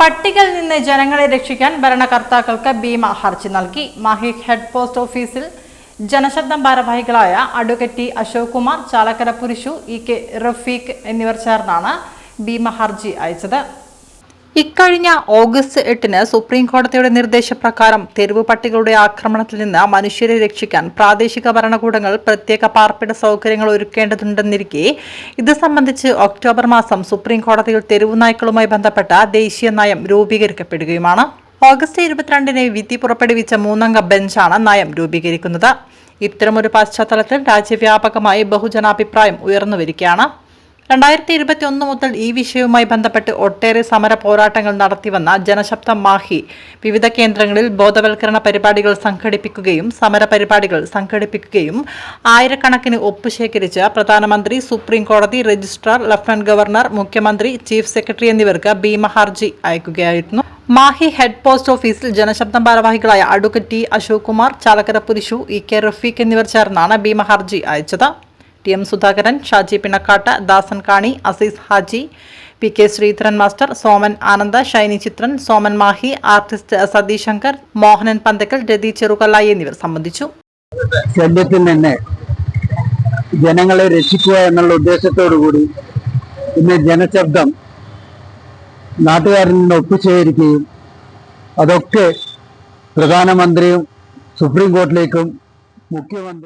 പട്ടികയിൽ നിന്ന് ജനങ്ങളെ രക്ഷിക്കാൻ ഭരണകർത്താക്കൾക്ക് ഭീമ ഹർജി നൽകി. മാഹി ഹെഡ് പോസ്റ്റ് ഓഫീസിൽ ജനശബ്ദം ഭാരവാഹികളായ advocate Ashok Kumar Chalakkara Purushu E K Rafeeq എന്നിവർ ചേർന്നാണ് ഭീമ ഹർജി അയച്ചത്. ഇക്കഴിഞ്ഞ ഓഗസ്റ്റ് എട്ടിന് സുപ്രീം കോടതിയുടെ നിർദ്ദേശപ്രകാരം തെരുവ് പട്ടികളുടെ ആക്രമണത്തിൽ നിന്ന് മനുഷ്യരെ രക്ഷിക്കാൻ പ്രാദേശിക ഭരണകൂടങ്ങൾ പ്രത്യേക പാർപ്പിട സൗകര്യങ്ങൾ ഒരുക്കേണ്ടതുണ്ടെന്നിരിക്കെ. ഇത് സംബന്ധിച്ച് ഒക്ടോബർ മാസം സുപ്രീം കോടതിയിൽ തെരുവു നായ്ക്കളുമായി ബന്ധപ്പെട്ട ദേശീയ നയം രൂപീകരിക്കപ്പെടുകയുമാണ്. ഓഗസ്റ്റ് ഇരുപത്തിരണ്ടിന് വിധി പുറപ്പെടുവിച്ച മൂന്നംഗ ബെഞ്ചാണ് നയം രൂപീകരിക്കുന്നത്. ഇത്തരമൊരു പശ്ചാത്തലത്തിൽ രാജ്യവ്യാപകമായി ബഹുജനാഭിപ്രായം ഉയർന്നുവരികയാണ്. രണ്ടായിരത്തി ഇരുപത്തി ഒന്ന് മുതൽ ഈ വിഷയവുമായി ബന്ധപ്പെട്ട് ഒട്ടേറെ സമര പോരാട്ടങ്ങൾ നടത്തിവന്ന ജനശബ്ദം മാഹി. വിവിധ കേന്ദ്രങ്ങളിൽ ബോധവൽക്കരണ പരിപാടികൾ സംഘടിപ്പിക്കുകയും സമര പരിപാടികൾ സംഘടിപ്പിക്കുകയും ആയിരക്കണക്കിന് ഒപ്പ് ശേഖരിച്ച് പ്രധാനമന്ത്രി സുപ്രീം കോടതി രജിസ്ട്രാർ ലഫ്റ്റനന്റ് ഗവർണർ മുഖ്യമന്ത്രി ചീഫ് സെക്രട്ടറി എന്നിവർക്ക് ഭീമ ഹർജി അയക്കുകയായിരുന്നു. മാഹി ഹെഡ് പോസ്റ്റ് ഓഫീസിൽ ജനശബ്ദം ഭാരവാഹികളായ advocate T Ashok Kumar Chalakkara Purushu E K Rafeeq എന്നിവർ ചേർന്നാണ് ഭീമ ഹർജി അയച്ചത്. T M Sudhakaran Shaji Pinakkattu Dasan Kani Azeez Haji P K Sreedharan master Soman Ananda Shiny Chithran Soman Mahe artist Satheesh Shankar Mohanan Panthakkal Rathi Cherukallayi എന്നിവർ സംബന്ധിച്ചു. ശല്യത്തിൽ നിന്ന് ജനങ്ങളെ രക്ഷിക്കുക എന്നുള്ള ഉദ്ദേശത്തോടു കൂടി ഇന്ന് ജനശബ്ദം നാട്ടുകാരിൽ നിന്ന് ഒപ്പുശേഖരിക്കുകയും അതൊക്കെ പ്രധാനമന്ത്രിയും സുപ്രീം കോർട്ടിലേക്കും മുഖ്യമന്ത്രി